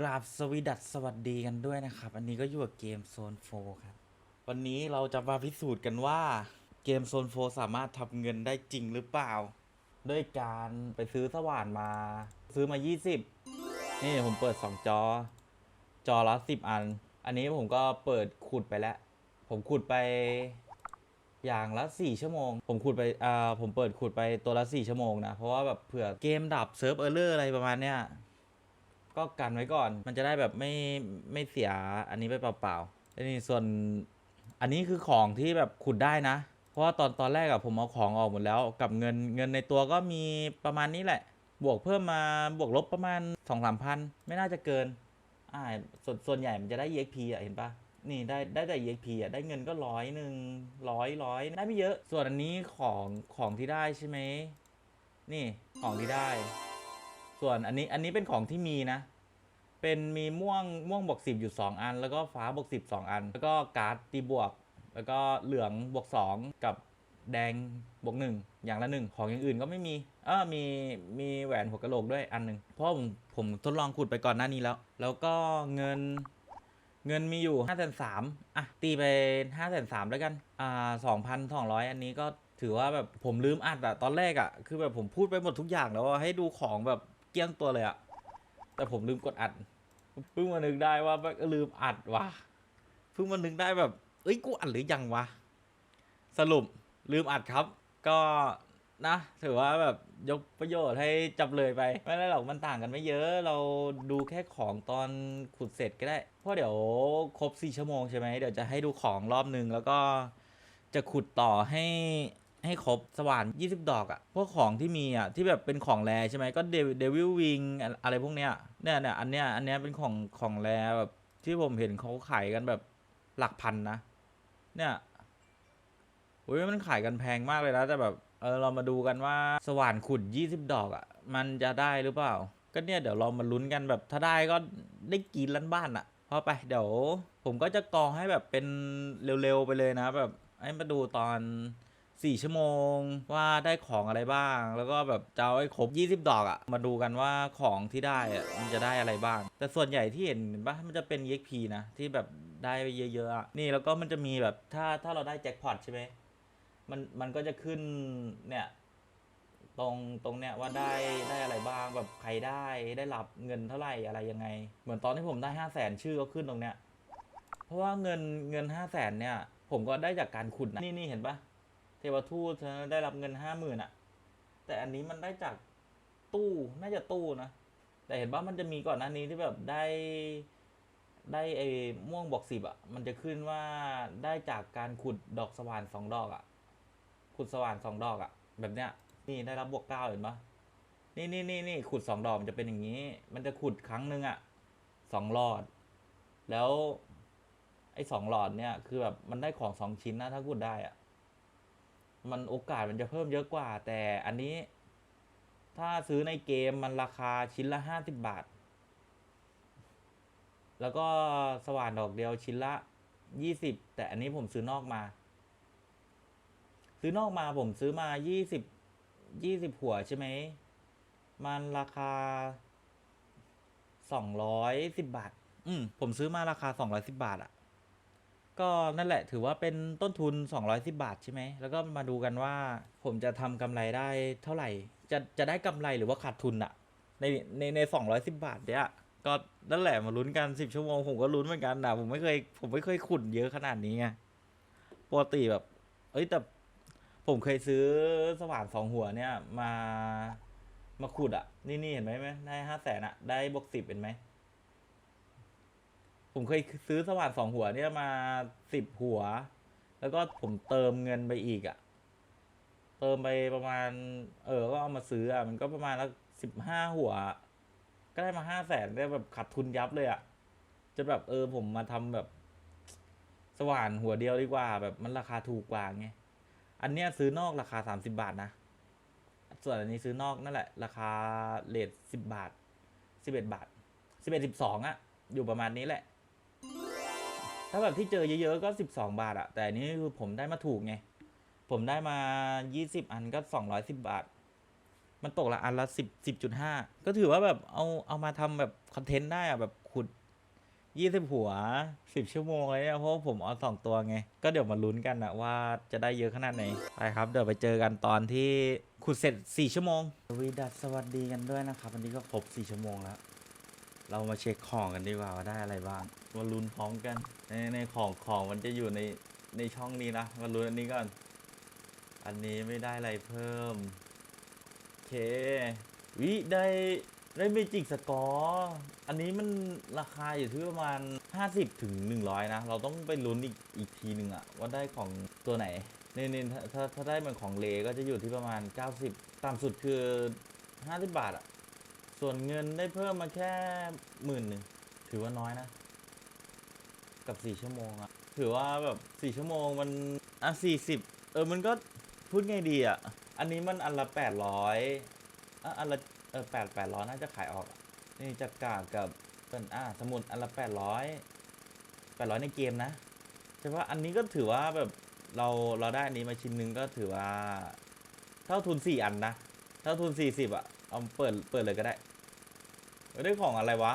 กราบสวีดัสสวัสดีกันด้วยนะครับ อันนี้ก็อยู่กับเกมโซนโฟครับ วันนี้เราจะมาพิสูจน์กันว่าเกมโซนโฟสามารถทำเงินได้จริงหรือเปล่า ด้วยการไปซื้อสว่านมา ซื้อมา 20 นี่ผมเปิด 2 จอ จอละ 10 อัน อันนี้ผมก็เปิดขุดไปแล้ว ผมขุดไปอย่างละ 4 ชั่วโมง ผมขุดไปอ่าผมเปิดขุดไปตัวละ 4 ชั่วโมงนะ เพราะว่าแบบเผื่อเกมดับเซิร์ฟเออร์เลอร์อะไรประมาณเนี้ย ก็กันไว้ก่อน มันจะได้แบบไม่ไม่เสียอันนี้ไปเปล่าๆแล้นี่ส่วนอันนี้คือของที่แบบขุดได้นะ เพราะว่าตอนตอนแรกอะผมเอาของออกหมดแล้ว กับเงินเงินในตัวก็มีประมาณนี้แหละ บวกเพิ่มมาบวกลบประมาณสองสามพันไม่น่าจะเกินอ่าส่วนส่วนใหญ่มันจะได้ EXP อะเห็นปะนี่ได้ได้แต่ EXP อะได้เงินก็ร้อยหนึ่งร้อยร้อยได้ไม่เยอะ ส่วนอันนี้ของของที่ได้ใช่ไหมนี่ของที่ได้ ส่วนอันนี้อันนี้เป็นของที่มีนะ เป็นมีม่วงม่วงบวกสิบอยู่ 2 อัน แล้วก็ฟ้าบวกสิบสองอัน แล้วก็การ์ดตีบวก แล้วก็เหลืองบวกสองกับแดงบวกหนึ่งอย่างละหนึ่งของอย่างอื่นก็ไม่มีเออมีมีแหวนหัวกะโหลกด้วยอันหนึ่งเพราะผมผมทดลองขุดไปก่อนหน้านี้แล้ว แล้วก็เงินเงินมีอยู่ห้าแสนสามอะ ตีไปห้าแสนสามแล้วกัน อ่าสองพันสองร้อยอันนี้ก็ถือว่าแบบผมลืมอัดอะตอนแรกอะคือแบบผมพูดไปหมดทุกอย่างแล้วอะให้ดูของแบบ เกี้ยงตัวเลยอะแต่ผมลืมกดอัดเพิ่งมานึกได้ว่าลืมอัดว่ะเพิ่งมานึกได้แบบ เอ้ยกูอัดหรือยังวะสรุปลืมอัดครับ ก็นะถือว่าแบบยกประโยชน์ให้จับเลยไป ไม่ได้หรอกมันต่างกันไม่เยอะ เราดูแค่ของตอนขุดเสร็จก็ได้ เพราะเดี๋ยวครบสี่ชั่วโมงใช่ไหมเดี๋ยวจะให้ดูของรอบนึงแล้วก็จะขุดต่อให้ ให้ครบสว่าน 20 ดอกอะพวกของที่มีอะที่แบบเป็นของแรใช่ไหมก็เดวิลวิงอะไรพวกเนี้ยเนี่ยเนี่ยอันเนี้ยอันเนี้ยเป็นของของแรแบบที่ผมเห็นเขาขายกันแบบหลักพันนะ เนี่ยโอ้ยมันขายกันแพงมากเลยนะแต่แบบเออเรามาดูกันว่าสว่านขุด 20 ดอกอะ่ะ มันจะได้หรือเปล่า ก็เนี่ยเดี๋ยวเรามาลุ้นกันแบบถ้าได้ก็ได้กินล้านบ้านอะ่ะพอไปเดี๋ยวผมก็จะกรองให้แบบเป็นเร็วๆไปเลยนะ แบบให้มาดูตอน สี่ชั่วโมง ว่าได้ของอะไรบ้าง แล้วก็แบบจะเอาให้ครบ 20 ดอกอะ่ะ มาดูกันว่าของที่ได้อะมันจะได้อะไรบ้าง แต่ส่วนใหญ่ที่เห็นเห็นปะมันจะเป็น EXP นะที่แบบได้เยอะๆอะนี่แล้วก็มันจะมีแบบถ้าถ้าเราได้แจ็คพอตใช่ไหมมันมันก็จะขึ้นเนี่ยตรงตรงเนี้ยว่าได้ได้อะไรบ้างแบบใครได้ได้รับเงินเท่าไหร่อะไรยังไง เหมือนตอนที่ผมได้ห้าแสนชื่อก็ขึ้นตรงเนี้ยเพราะว่าเงินเงินห้าแสนเนี่ย ผมก็ได้จากการขุดนะนี่นี่เห็นปะ เทวทูตได้รับเงินห้าหมื่นอะแต่อันนี้มันได้จากตู้น่าจะตู้นะ แต่เห็นว่ามันจะมีก่อนหน้านี้ที่แบบได้ได้ไอ้ม่วงบอกสิบอะมันจะขึ้นว่าได้จากการขุดดอกสว่านสองดอกอะขุดสว่านสองดอกอะแบบเนี้ย นี่ได้รับบวกเก้าเห็นปะนี่นี่นี่นี่ขุดสองดอกมันจะเป็นอย่างนี้ มันจะขุดครั้งหนึ่งอะสองหลอด แล้ว ไอ้สองหลอดเนี่ย คือแบบมันได้ของสองชิ้นนะถ้าขุดได้อะ มันโอกาสมันจะเพิ่มเยอะกว่า แต่อันนี้ ถ้าซื้อในเกมมันราคาชิ้นละห้าสิบบาท แล้วก็สว่านดอกเดียวชิ้นละยี่สิบแต่อันนี้ผมซื้อนอกมา ซื้อนอกมาผมซื้อมายี่สิบยี่สิบหัวใช่ไหม มันราคาสองร้อยสิบบาท อืมผมซื้อมาราคาสองร้อยสิบบาทอะ่ะ ก็นั่นแหละถือว่าเป็นต้นทุนสองร้อยสิบาทใช่ไหม แล้วก็มาดูกันว่าผมจะทำกำไรได้เท่าไหร่ จะจะได้กำไรหรือว่าขาดทุนอะในในในสองร้อยสิบาทเนี่ยก็นั่นแหละมาลุ้นกันสิบชั่วโมงผมก็ลุ้นเหมือนกันนะผมไม่เคยผมไม่เคยขุดเยอะขนาดนี้ไงปกติแบบ เอ้ยแต่ผมเคยซื้อสว่านสองหัวเนี่ยมามาขุดอะนี่นี่เห็นไหมไหมได้ห้าแสนอะได้บวกสิบเห็นไหม ผมเคยซื้อสว่านสองหัวเนี่ยมาสิบหัว แล้วก็ผมเติมเงินไปอีกอะเติมไปประมาณ เออ ก็เอามาซื้ออะมันก็ประมาณละสิบห้าหัว ก็ได้มาห้าแสนได้แบบขาดทุนยับเลยอะ่ะจะแบบเออผมมาทำแบบ สว่านหัวเดียวดีกว่า แบบมันราคาถูกกว่าไง อันเนี้ยซื้อนอกราคาสามสิบาทนะ ส่วนอันนี้ซื้อนอกนั่นแหละ ราคาเลทสิบบาทสิบเอ็ดบาทสิบเอ็ดสิบสองอะอยู่ประมาณนี้แหละ ถ้าแบบที่เจอเยอะๆก็สิบสองบาทอะแต่อันนี้คือผมได้มาถูกไง ผมได้มายี่สิบอันก็สองร้อยสิบบาท มันตกละอันละสิบสิบจุดห้าก็ถือว่าแบบเอาเอามาทำแบบคอนเทนต์ได้อะแบบยี่สิบหัวสิบชั่วโมงเลยเนี่ยเพราะว่าผมเอาสองตัวไง ก็เดี๋ยวมาลุ้นกันนะว่าจะได้เยอะขนาดไหน ไปครับ เดี๋ยวไปเจอกันตอนที่ขุดเสร็จสี่ชั่วโมงวีดัสสวัสดีกันด้วยนะครับวันนี้ก็ครบสี่ชั่วโมงแล้ว เรามาเช็คของกันดีกว่าว่าได้อะไรบ้างมาลุ้นพร้อมกัน ในในของของมันจะอยู่ในในช่องนี้นะมาลุ้นอันนี้ก่อน อันนี้ไม่ได้อะไรเพิ่มโอเควิได้ได้เมจิกสกอร์อันนี้มันราคาอยู่ที่ประมาณ 50ถึง100 นะ เราต้องไปลุ้นอีกอีกทีหนึ่งอะว่าได้ของตัวไหนนี่นี่ถ้าถ้าถ้าได้เป็นของเลก็จะอยู่ที่ประมาณ 90 ต่ำสุดคือ 50 บาทอะ ส่วนเงินได้เพิ่มมาแค่หมื่นหนึ่งถือว่าน้อยนะ กับ4ชั่วโมงอะถือว่าแบบ4ชั่วโมงมันอะ40เออมันก็พูดไงดีอะอันนี้มันอันละ800อะอันละเออ8 800น่าจะขายออก นี่จักากับเป็นอะสมุดอันละ800 800ในเกมนะใช่ปะอันนี้ก็ถือว่าแบบเราเราได้อันนี้มาชิ้นหนึงก็ถือว่า เท่าทุน4อันนะ เท่าทุน40อะเอาเปิดเปิดเลยก็ได้ เอ้ยได้ของอะไรวะ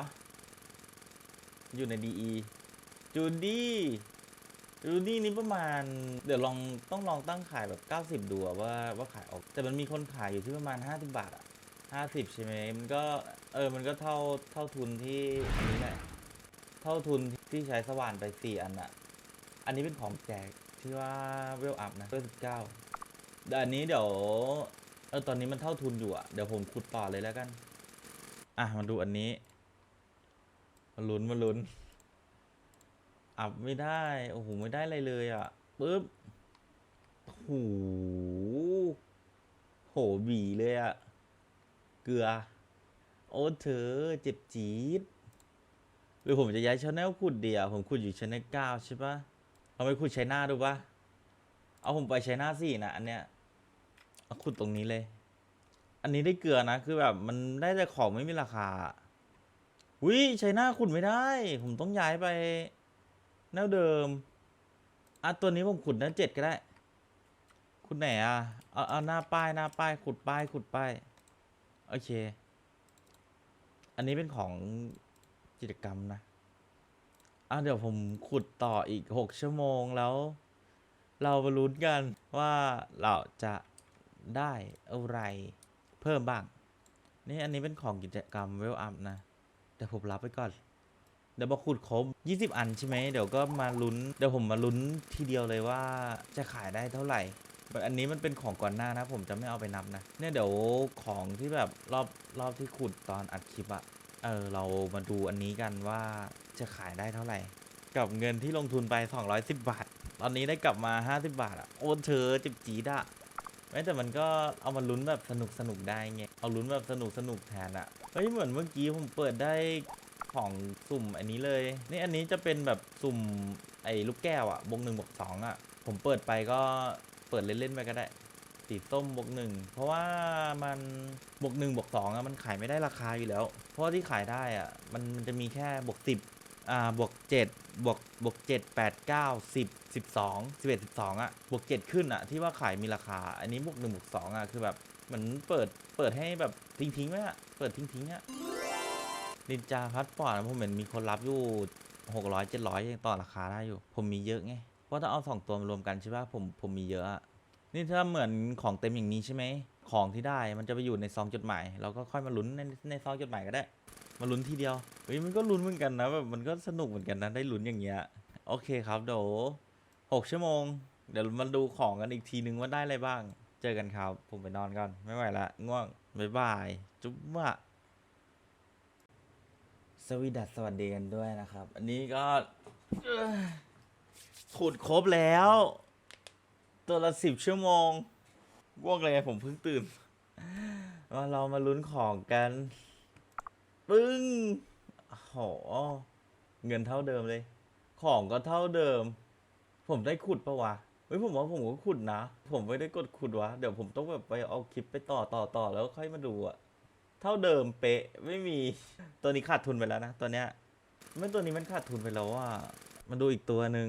อยู่ใน DE จูดี้จูดี้นี้ประมาณ เดี๋ยวลองต้องลองตั้งขายแบบ 90 ดูอะว่าว่าขายออก แต่มันมีคนขายอยู่ที่ประมาณ 50 บาทอะ50ใช่ไหมมันก็เออมันก็เท่าเท่าทุนที่อันนี้แหละเท่าทุนที่ใช้สว่านไป4อันอะอันนี้เป็นของแจกที่ว่าเวลอัพนะเวลสิบเก้าแต่อันนี้เดี๋ยวเออตอนนี้มันเท่าทุนอยู่อะเดี๋ยวผมขุดต่อเลยแล้วกัน อะมาดูอันนี้มาลุ้นมาลุ้น อัพไม่ได้ โอ้โห ไม่ได้อะไรเลยอะปึ๊บโอ้โหโหบีเลยอะ เกลือ โอ้เธอเจ็บจี๊ดหรือผมจะย้ายชแนลขุดเดียวผมขุดอยู่ชแนลเก้าใช่ปะเราไปขุดใชัยนาดูปะเอาผมไปใชัยนาสี่นะอันเนี้ยเอาขุดตรงนี้เลย อันนี้ได้เกลือนะ คือแบบมันได้แต่ของไม่มีราคาวิชัยนาขุดไม่ได้ ผมต้องย้ายไปแนวเดิมอะตัวนี้ผมขุดแนเจ็ดก็ได้ ขุดไหนอะ เอาเอาหน้าป้ายหน้าป้ายขุดป้ายขุดป้ายโอเค อันนี้เป็นของกิจกรรมนะอะเดี๋ยวผมขุดต่ออีกหกชั่วโมงแล้ว เรามาลุ้นกันว่าเราจะได้อะไร พิ่มบ้าง นี่อันนี้เป็นของกิจกรรมเวลอัพนะเดี๋ยวผมรับไปก่อน เดี๋ยวพอกขุดครบ 20 อันใช่ไหม เดี๋ยวก็มาลุ้น เดี๋ยวผมมาลุ้นทีเดียวเลยว่าจะขายได้เท่าไหร่อันนี้มันเป็นของก่อนหน้านะ ผมจะไม่เอาไปนับนะ เนี่ยเดี๋ยวของที่แบบรอบรอบที่ขุดตอนอัดคลิปอะเออเรามาดูอันนี้กันว่าจะขายได้เท่าไหร่ กับเงินที่ลงทุนไป 210 บาท ตอนนี้ได้กลับมา 50 บาทอะโอนเธอจิบจีดอะ แม้แต่มันก็เอามาลุ้นแบบสนุกสนุกได้ไง เอาลุ้นแบบสนุกสนุกแทนอะเฮ้ยเหมือนเมื่อกี้ผมเปิดได้ของสุ่มอันนี้เลย นี่อันนี้จะเป็นแบบสุ่มไอ้ลูกแก้วอะบวกหนึ่งบวกสองอะผมเปิดไปก็เปิดเล่นๆไปก็ได้สีส้มบวกหนึ่งเพราะว่ามันบวกหนึ่งบวกสองอะมันขายไม่ได้ราคาอยู่แล้ว เพราะที่ขายได้อะมันมันจะมีแค่บวกสิบ อ่าบวกเจ็ดบวกบวกเจ็ดแปดเก้าสิบสิบสองสิบเอ็ดสิบสองอะบวกเจ็ดขึ้นอะที่ว่าขายมีราคา อันนี้บวกหนึ่งบวกสองอะคือแบบเหมือนเปิดเปิดให้แบบทิ้งทิ้งไว้อะเปิดทิ้งทิ้งๆอะนินจาพัดปอร์ตผมเห็นมีคนรับอยู่หกร้อยเจ็ดร้อยยังต่อราคาได้อยู่ ผมมีเยอะไงเพราะถ้าเอาสองตัวมารวมกันใช่ป่ะผมผมมีเยอะอะนี่ถ้าเหมือนของเต็มอย่างนี้ใช่ไหมของที่ได้มันจะไปอยู่ในซองจดหมายเราก็ค่อยมาลุ้นในในซองจดหมายก็ได้ มาลุ้นทีเดียว เฮ้ยมันก็ลุ้นเหมือนกันนะแบบมันก็สนุกเหมือนกันนะได้ลุ้นอย่างเงี้ยโอเคครับเดี๋ยวหกชั่วโมง เดี๋ยวมาดูของกันอีกทีนึงว่าได้อะไรบ้าง เจอกันครับ ผมไปนอนก่อนไม่ไหวละง่วงบ๊ายบาย จุ๊บว่ะสวีดัสสวัสดีกันด้วยนะครับ อันนี้ก็ขุดครบแล้ว ตัวละสิบชั่วโมงว่วงเลยผมเพิ่งตื่นมาเรามาลุ้นของกัน ปึ้ง โหเงินเท่าเดิมเลย ของก็เท่าเดิม ผมได้ขุดปะวะเฮ้ยผมว่าผมก็ขุดนะ ผมไม่ได้กดขุดวะ เดี๋ยวผมต้องแบบไปเอาคลิปไปต่อต่อต่อแล้วค่อยมาดูอะเท่าเดิมเป๊ะไม่มีตัวนี้ขาดทุนไปแล้วนะตัวเนี้ยไม่ตัวนี้มันขาดทุนไปแล้วว่า มาดูอีกตัวหนึ่ง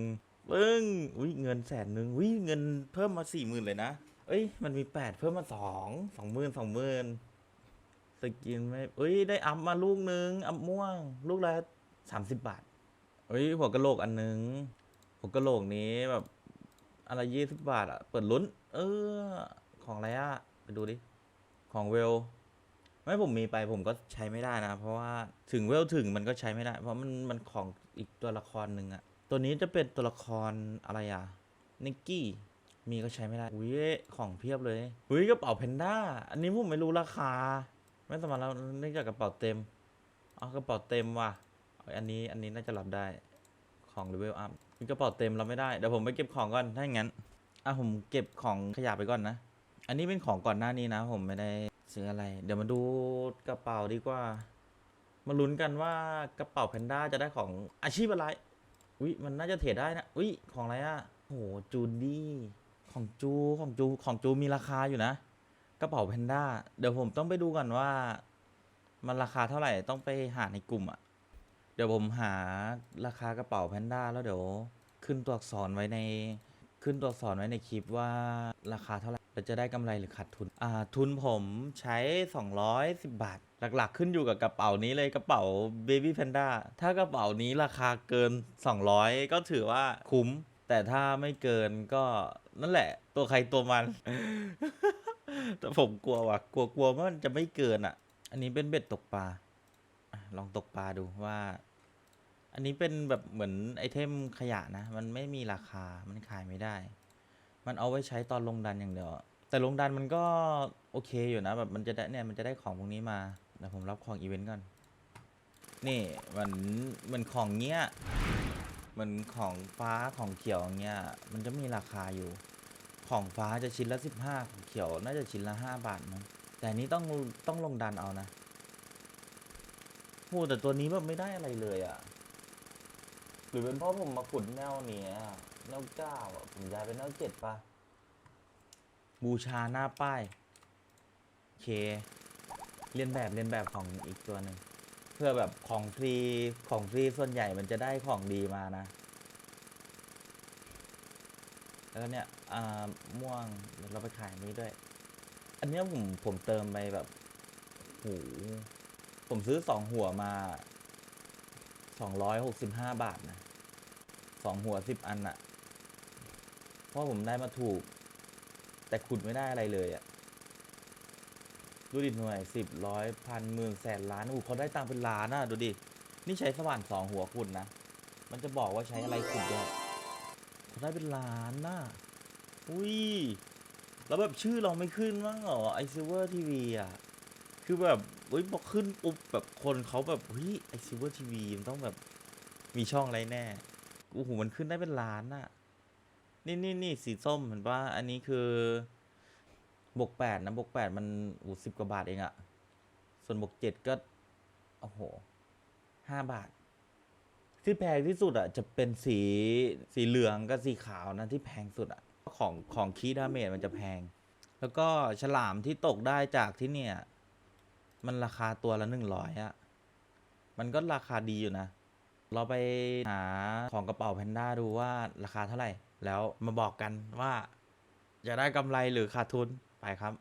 ปึ้งอุ้ยเงินแสนหนึ่งอุ้ยเงินเพิ่มมาสี่หมื่นเลยนะ เอ้ยมันมีแปดเพิ่มมาสองสองหมื่นสองหมื่น สกินไม่เอ้ย ได้อัพมาลูกหนึ่งอัพม่วง ลูกละสามสิบบาทเฮ้ยหัวกะโหลกอันนึงหัวกะโหลกนี้แบบอะไรยี่สิบบาทอะเปิดลุ้น เออ ของอะไรอะไปดูดิ ของเวล ไม่ผมมีไปผมก็ใช้ไม่ได้นะ เพราะว่าถึงเวลถึงมันก็ใช้ไม่ได้ เพราะมันมันของอีกตัวละครหนึ่งอะตัวนี้จะเป็นตัวละครอะไรอะนิกกี้มีก็ใช้ไม่ได้ อุ้ยของเพียบเลย อุ้ยกระเป๋าแพนด้า อันนี้ผมไม่รู้ราคา ไม่สมารถแล้วเนื่องจากกระเป๋าเต็ม เอากระเป๋าเต็มว่ะ อันนี้อันนี้น่าจะรับได้ของเลเวลอัพมีกระเป๋าเต็มรับไม่ได้ เดี๋ยวผมไปเก็บของก่อน ถ้าอย่างนั้นอะผมเก็บของขยะไปก่อนนะ อันนี้เป็นของก่อนหน้านี้นะ ผมไม่ได้ซื้ออะไร เดี๋ยวมาดูกระเป๋าดีกว่า มาลุ้นกันว่ากระเป๋าแพนด้าจะได้ของอาชีพอะไร อุ้ยมันน่าจะเทรดได้นะ อุ้ยของอะไรอะโหจูนดี้ ของจู ของจู ของจูมีราคาอยู่นะ กระเป๋าแพนด้า เดี๋ยวผมต้องไปดูก่อนว่า มันราคาเท่าไหร่ต้องไปหาในกลุ่มอะเดี๋ยวผมหาราคากระเป๋าแพนด้าแล้วเดี๋ยวขึ้นตัวอักษรไว้ในขึ้นตัวอักษรไว้ในคลิปว่าราคาเท่าไหร่เราจะได้กำไรหรือขาดทุน อ่า ทุนผมใช้ 210 บาท หลักๆ ขึ้นอยู่กับกระเป๋านี้เลยกระเป๋า Baby Panda ถ้ากระเป๋านี้ราคาเกิน 200 ก็ถือว่าคุ้ม แต่ถ้าไม่เกินก็นั่นแหละ ตัวใครตัวมัน แต่ผมกลัวว่ะ กลัวกลัวว่ามันจะไม่เกินอะ อันนี้เป็นเบ็ดตกปลาอะลองตกปลาดูว่า อันนี้เป็นแบบเหมือนไอเทมขยะนะ มันไม่มีราคา มันขายไม่ได้ มันเอาไว้ใช้ตอนลงดันอย่างเดียว แต่ลงดันมันก็โอเคอยู่นะแบบมันจะได้เนี่ยมันจะได้ของพวกนี้มาเดี๋ยวผมรับของอีเวนต์ก่อน นี่เหมือนเหมือนของเงี้ยเหมือนของฟ้าของเขียวอย่างเงี้ย มันจะมีราคาอยู่ ของฟ้าจะชิ้นละสิบห้าเขียวน่าจะชิ้นละห้าบาทมั้งแต่นี้ต้องต้องลงดันเอานะโหแต่ตัวนี้แบบไม่ได้อะไรเลยอะ่ะ หรือเป็นเพราะผมมาขุดแนวเนี้ยแนวเก้าอะผมย้ายไปแนวเจ็ดปะบูชาหน้าป้ายเค เรียนแบบเรียนแบบของอีกตัวหนึ่งเพื่อแบบของฟรีของฟรีส่วนใหญ่มันจะได้ของดีมานะ แล้วเนี่ยอ่าม่วงเดี๋ยวเราไปขายนี้ด้วย อันเนี้ยผมผมเติมไปแบบโหผมซื้อสองหัวมาสองร้อยหกสิบห้าบาทนะสองหัวสิบอันอะเพราะผมได้มาถูก แต่ขุดไม่ได้อะไรเลยอะดูดิหน่วยสิบร้อยพันหมื่นแสนล้านอู้เขาได้ตังค์เป็นล้านอะดูดิ นี่ใช้สว่านสองหัวขุดนะ มันจะบอกว่าใช้อะไรขุดด้วย ได้เป็นล้านน่ะอุ้ย แล้วแบบชื่อเราไม่ขึ้นมั้งเหรอไอซิเวอร์ทีวีอะ คือแบบเฮ้ยพอขึ้นปุ๊บแบบคนเขาแบบเฮ้ยไอซิเวอร์ทีวีมันต้องแบบมีช่องอะไรแน่โอ้โหมันขึ้นได้เป็นล้านน่ะ นี่นี่นี่สีส้มเห็นปะอันนี้คือบวกแปดนะบวกแปดมันอู้สิบกว่าบาทเองอะส่วนบวกเจ็ดก็ โอ้โหห้าบาท ที่แพงที่สุดอะจะเป็นสีสีเหลืองกับสีขาวนะที่แพงสุดอะของของคีดาเมจมันจะแพง แล้วก็ฉลามที่ตกได้จากที่เนี่ย มันราคาตัวละหนึ่งร้อยอะ มันก็ราคาดีอยู่นะ เราไปหาของกระเป๋าแพนด้าดูว่าราคาเท่าไหร่ แล้วมาบอกกันว่าจะได้กำไรหรือขาดทุนไปครับ